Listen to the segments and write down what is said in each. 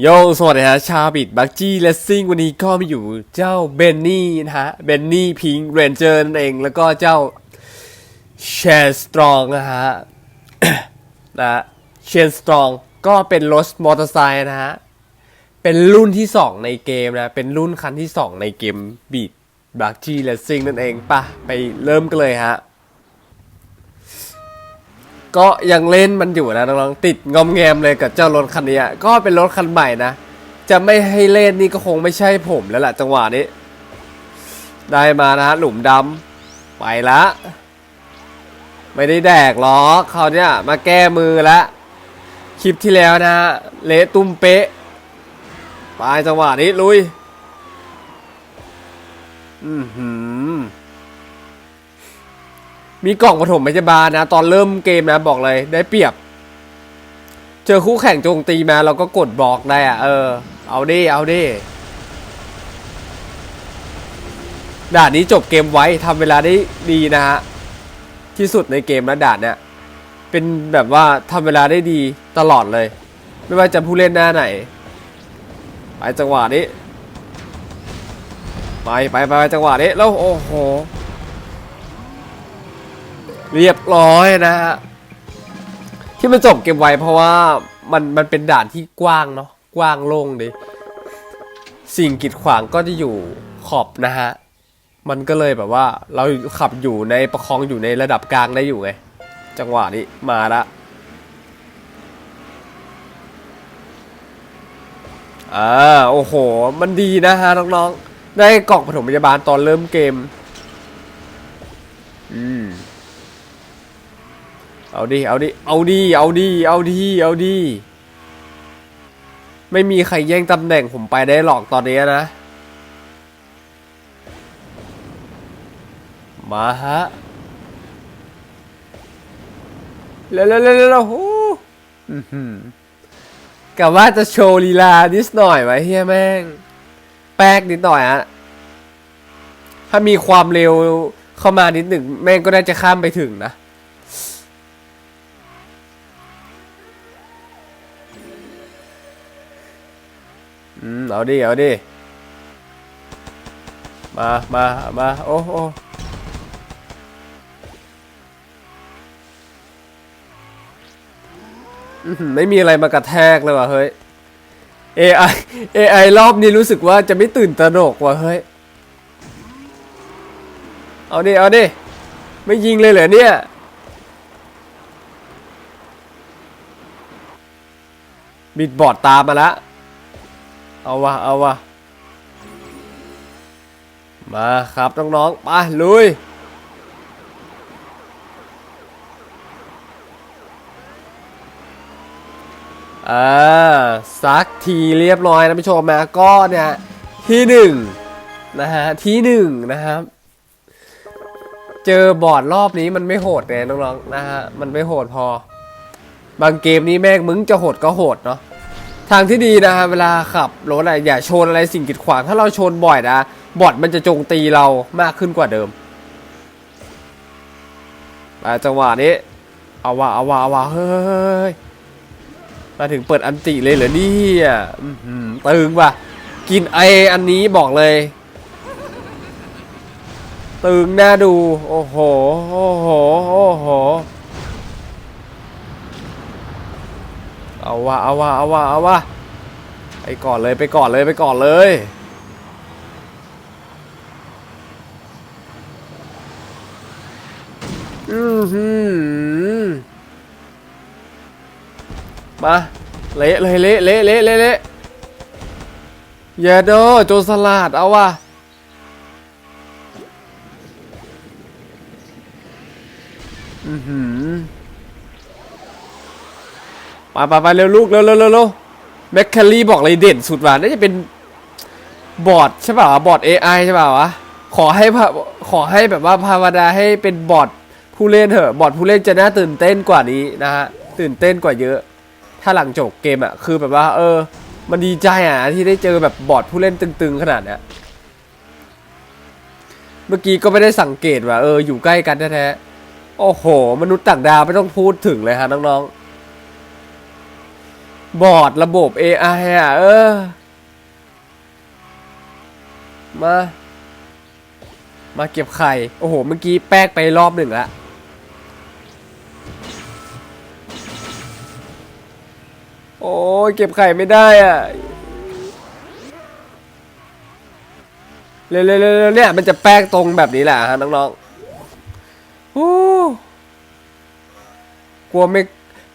โยสวัสดีฮะชาบิดบักจี้เลสซิ่งวันนี้ก็มาอยู่เจ้าเบนนี่นะฮะเบนนี่พิงเรนเจอร์นั่นเอง แล้วก็เจ้าเชนสตรองนะฮะนะเชนสตรองก็เป็นรถมอเตอร์ไซค์นะฮะ เป็นรุ่นที่ 2 ในเกมนะ เป็นรุ่นคันที่ 2 ในเกมบีดบักจี้เลสซิ่งนั่นเองป่ะไปเริ่มกันเลยฮะ ก็ยังเล่นมันอยู่นะน้องๆติดงอมแงมเลยกับเจ้ารถคันนี้ก็เป็นรถคันใหม่นะ จะไม่ให้เล่นนี่ก็คงไม่ใช่ผมแล้วล่ะจังหวะนี้ ได้มานะฮะหลุมดำไปละไม่ได้แดกหรอกเขาวเนี่ยมาแก้มือล้วคลิปที่แล้วนะฮะเละตุ้มเป๊ะไปจังหวะนี้ลุย อือหือ มีกล่องปฐมพยาบาลนะ ตอนเริ่มเกมนะบอกเลยได้เปรียบ เจอคู่แข่งโจมตีมาเราก็กดบล็อกได้อะเออ เอาดิเอาดิด่านนี้จบเกมไว้ทำเวลาได้ดีนะฮะที่สุดในเกมนะด่านเนี้ยเป็นแบบว่าทำเวลาได้ดีตลอดเลย ไม่ว่าจะผู้เล่นหน้าไหน ไปจังหวะนี้ ไปไปไปจังหวะนี้แล้วโอ้โห เรียบร้อยนะฮะที่มันจบเก็บไวเพราะว่ามันมันเป็นด่านที่กว้างเนาะกว้างโล่งดิสิ่งกีดขวางก็จะอยู่ขอบนะฮะ มันก็เลยแบบว่าเราขับอยู่ในประคองอยู่ในระดับกลางได้อยู่ไง จังหวะนี้มาละอ่าโอ้โห มันดีนะฮะน้องๆ ได้กล่องปฐมพยาบาลตอนเริ่มเกม อืม เอาดิ เอาดิ เอาดิ เอาดิ เอาดิ เอาดิ ไม่มีใครแย่งตำแหน่งผมไปได้หรอกตอนนี้นะ มาฮะเร็วเร็วเร็วเร็วโอ้อื้อหือกะว่าจะโชว์ลีลานิดหน่อยไว้เฮียแม่ง แป๊กนิดหน่อยฮะถ้ามีความเร็วเข้ามานิดหนึ่งแม่งก็น่าจะข้ามไปถึงนะ อืมเอาดิเอาดิมามามาโอ้โอ้อื้อหือไม่มีอะไรมากระแทกเลยว่ะเฮ้ย AI AI รอบนี้รู้สึกว่าจะไม่ตื่นตระหนกว่ะเฮ้ย เอาดิ เอาดิ ไม่ยิงเลยเหรอเนี่ย บิดบอดตามมาแล้ว เอาวะเอาวะมาครับน้องๆไปลุยอ่าสักทีเรียบร้อยนะผู้ชมนะก็เนี่ยที่หนึ่งนะฮะที่หนึ่งนะครับ เจอบอร์ดรอบนี้มันไม่โหดเลยน้องๆนะฮะมันไม่โหดพอบางเกมนี้แม่งมึงจะโหดก็โหดเนาะ ทางที่ดีนะฮะเวลาขับรถอะอย่าชนอะไรสิ่งกีดขวางถ้าเราชนบ่อยนะบอดมันจะโจงตีเรามากขึ้นกว่าเดิมมาจังหวะนี้เอาวะเอาวะเอาวะเฮ้ยมาถึงเปิดอันติเลยเหรอเนี่ยอื้อหือตึงว่ะกินไออันนี้บอกเลย ตึงน่าดู โอ้โหโอ้โหโอ้โห เอาวะเอาวะเอาวะเอาวะไปก่อนเลยไปก่อนเลยไปก่อนเลยอือหือมาเละเลยเละเละเละเละเละอย่าโดโจรสลัดเอาวะอือหือ ไปไปไปเร็วลูกเร็วเร็วเร็วแมคคารีบอกเลยเด่นสุดว่ะน่าจะเป็นบอร์ดใช่ป่าวบอร์ด AI ใช่ป่าวะขอให้ขอให้แบบว่าภาวนาให้เป็นบอร์ดผู้เล่นเถอะบอร์ดผู้เล่นจะน่าตื่นเต้นกว่านี้นะฮะตื่นเต้นกว่าเยอะ ถ้าหลังจบเกมอะคือแบบว่า เออ มันดีใจอะที่ได้เจอแบบบอร์ดผู้เล่นตึง ๆ ขนาดเนี้ยเมื่อกี้ก็ไม่ได้สังเกตว่าเอออยู่ใกล้กันแท้ๆโอ้โห มนุษย์ต่างดาวไม่ต้องพูดถึงเลยฮะน้องๆ บอร์ดระบบ AI อะ เออ มา มาเก็บไข่ โอ้โห เมื่อกี้แป๊กไปรอบหนึ่งละโอ้ยเก็บไข่ไม่ได้อะเร็วๆๆเนี่ย มันจะแป๊กตรงแบบนี้แหละฮะน้องๆกลัวไม่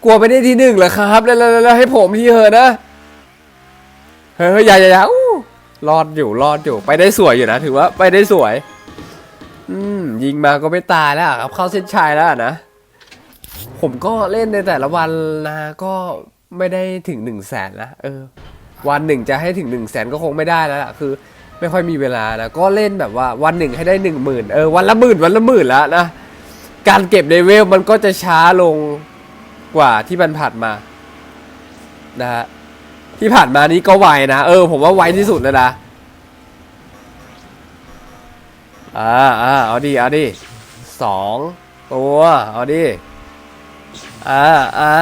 ลัวไม่ได้ที่หนึ่งเหรอครับ แล้วแล้วให้ผมที่เหอะนะ เฮ้ยอย่าอย่าอย่าอู้รอดอยู่รอดอยู่ไปได้สวยอยู่นะ ถือว่าไปได้สวย อืมยิงมาก็ไม่ตายแล้วครับ เข้าเส้นชัยแล้วนะ ผมก็เล่นในแต่ละวันนะก็ไม่ได้ถึงหนึ่งแสนนะเออ วันหนึ่งจะให้ถึงหนึ่งแสนก็คงไม่ได้แล้วล่ะคือ ไม่ค่อยมีเวลานะก็เล่นแบบว่าวันหนึ่งให้ได้หนึ่งหมื่นเออวันละหมื่นวันละหมื่นแล้วนะการเก็บเลเวลมันก็จะช้าลง กว่าที่มันผ่านมานะฮะที่ผ่านมานี้ก็ไวนะเออผมว่าไวที่สุดเลยนะอ่าอ่าเอาดิเอาดิสองตัวเอาดิอ่าอ่า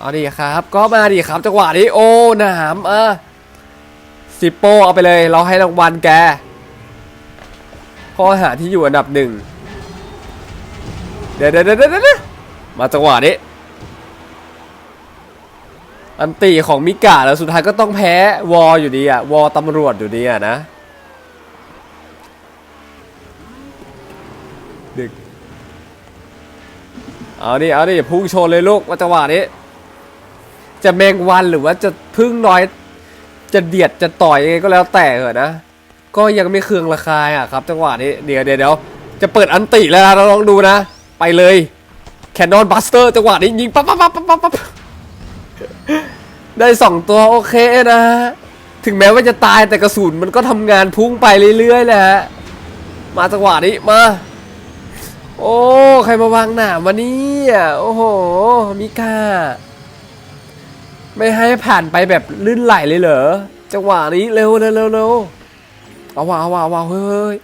เอาดิครับ ก็มาดิครับจังหวะนี้โอ้หนามอะสิโปเอาไปเลย เราให้รางวัลแกข้อหาที่อยู่อันดับหนึ่งเดี๋ยวเดี๋ยวเดี๋ยวเดี๋ยวมาจังหวะนี้ อันตีของมิกาแล้วสุดท้ายก็ต้องแพ้วออยู่ดีอะวอตำรวจอยู่ดีอะนะดึกเอาดิเอาดิพุ่งชนเลยลูกว่าจังหวะนี้ จะแมงวันหรือว่าจะพึ่งน้อย จะเดียดจะต่อยยังไงก็แล้วแต่เหอะนะ ก็ยังไม่เคืองราคายอะครับ จังหวะนี้เดี๋ยวเดี๋ยวเดี๋ยวจะเปิดอันติแล้วนะเราลองดูนะ ไปเลยแคนนอนบัสเตอร์จังหวะนี้ยิงปั๊บปั๊บปั๊บปั๊บปั๊บ ได้สองตัวโอเคนะถึงแม้ว่าจะตายแต่กระสุนมันก็ทำงานพุ่งไปเรื่อยๆแหละฮะ มาจังหวะนี้มา โอ้ ใครมาวางหนามวันนี้โอ้โห มิกา ไม่ให้ผ่านไปแบบลื่นไหลเลยเหรอ จังหวะนี้เร็วเร็วเร็วเร็วเอาว่าเอาว่าเอาว่าเฮ้ย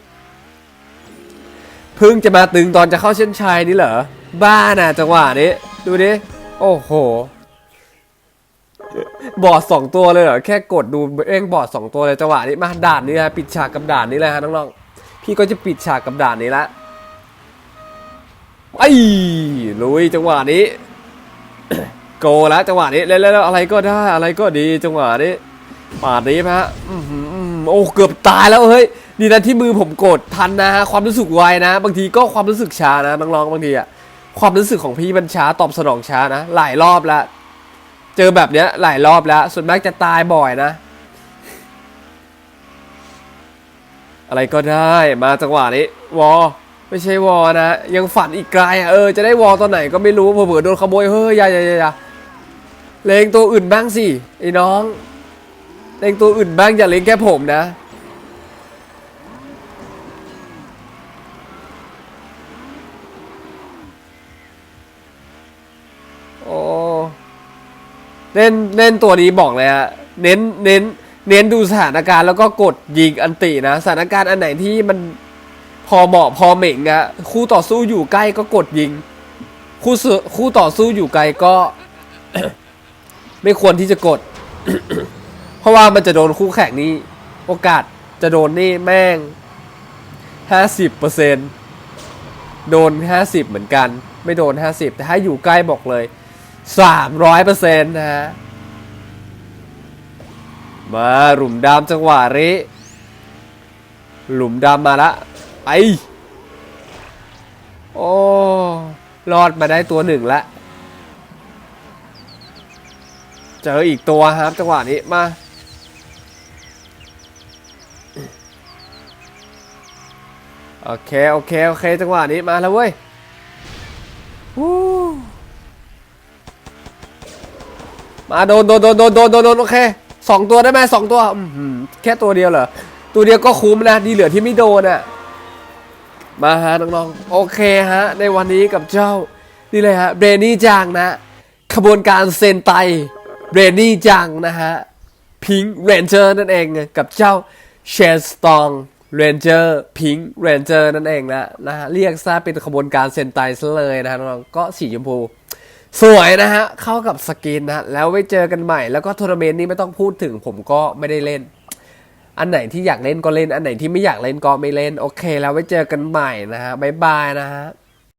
เพิ่งจะมาตึงตอนจะเข้าเส้นชัยนี่เหรอ บ้าน่ะจังหวะนี้ ดูดิ โอ้โห บอดสองตัวเลยเหรอแค่กดดูเองบอดสองตัวเลยจังหวะนี้มาด่านนี้นะปิดฉากกับด่านนี้เลยฮะน้องๆพี่ก็จะปิดฉากกับด่านนี้ละไอ้ลุยจังหวะนี้โกแล้วจังหวะนี้แล้วอะไรก็ได้อะไรก็ดีจังหวะนี้ปาดนี้ฮะโอ้เกือบตายแล้วเฮ้ยดีนะที่มือผมกดทันนะฮะความรู้สึกไวนะ บางทีก็ความรู้สึกช้านะน้องๆบางทีอะความรู้สึกของพี่มันช้าตอบสนองช้านะ หลายรอบแล้ว เจอแบบเนี้ยหลายรอบแล้ว ส่วนมากจะตายบ่อยนะ อะไรก็ได้มาจังหวะนี้ วอ ไม่ใช่วอนะ ยังฝันอีกไกลอะเออ จะได้วอตอนไหนก็ไม่รู้เผื่อโดนขโมยเฮ้ยยาอย่าอย่าอย่าเลงตัวอื่นบ้างสิไอ้น้องเลงตัวอื่นบ้างอย่าเลงแค่ผมนะ โอ้ เล่นเล่นตัวนี้บอกเลยฮะเน้นเน้นเน้นดูสถานการณ์แล้วก็กดยิงอันตินะสถานการณ์อันไหนที่มันพอเหมาะพอเหม่งอะคู่ต่อสู้อยู่ใกล้ก็กดยิง คู่สู้คู่ต่อสู้อยู่ไกลก็ ไม่ควรที่จะกด เพราะว่ามันจะโดนคู่แข่งนี่โอกาสจะโดนนี่แม่งห้าสิบเปอร์เซ็นโดนห้าสิบเหมือนกัน ไม่โดนห้าสิบแต่ถ้าอยู่ใกล้บอกเลย สามร้อยเปอร์เซ็นต์นะฮะ มาหลุมดำจังหวะนี้หลุมดำมาละไปโอ้รอดมาได้ตัวหนึ่งละเจออีกตัวครับจังหวะนี้มาโอเค โอเค โอเค จังหวะนี้มาแล้วเว้ย มาโดนโดนโดนโดนโดนโดนโอเคสองตัวได้ไหมสองตัวแค่ตัวเดียวเหรอ ตัวเดียวก็คุ้มนะ ดีเหลือที่ไม่โดนอะ มาฮะน้องๆ โอเคฮะ ในวันนี้กับเจ้า นี่เลยฮะ เบรนี่จังนะ ขบวนการเซนไต เบรนี่จังนะฮะ พิงเรนเจอร์นั่นเองกับเจ้าเชนสตองเรนเจอร์พิงเรนเจอร์นั่นเองนะนะฮะ เรียกซะเป็นขบวนการเซนไตซะเลยนะฮะน้องๆก็สีชมพู สวยนะฮะ เข้ากับสกินนะ แล้วไว้เจอกันใหม่ แล้วก็ทัวร์นาเมนต์นี้ไม่ต้องพูดถึง ผมก็ไม่ได้เล่น อันไหนที่อยากเล่นก็เล่น อันไหนที่ไม่อยากเล่นก็ไม่เล่น โอเค แล้วไว้เจอกันใหม่นะฮะบ๊ายบายนะฮะ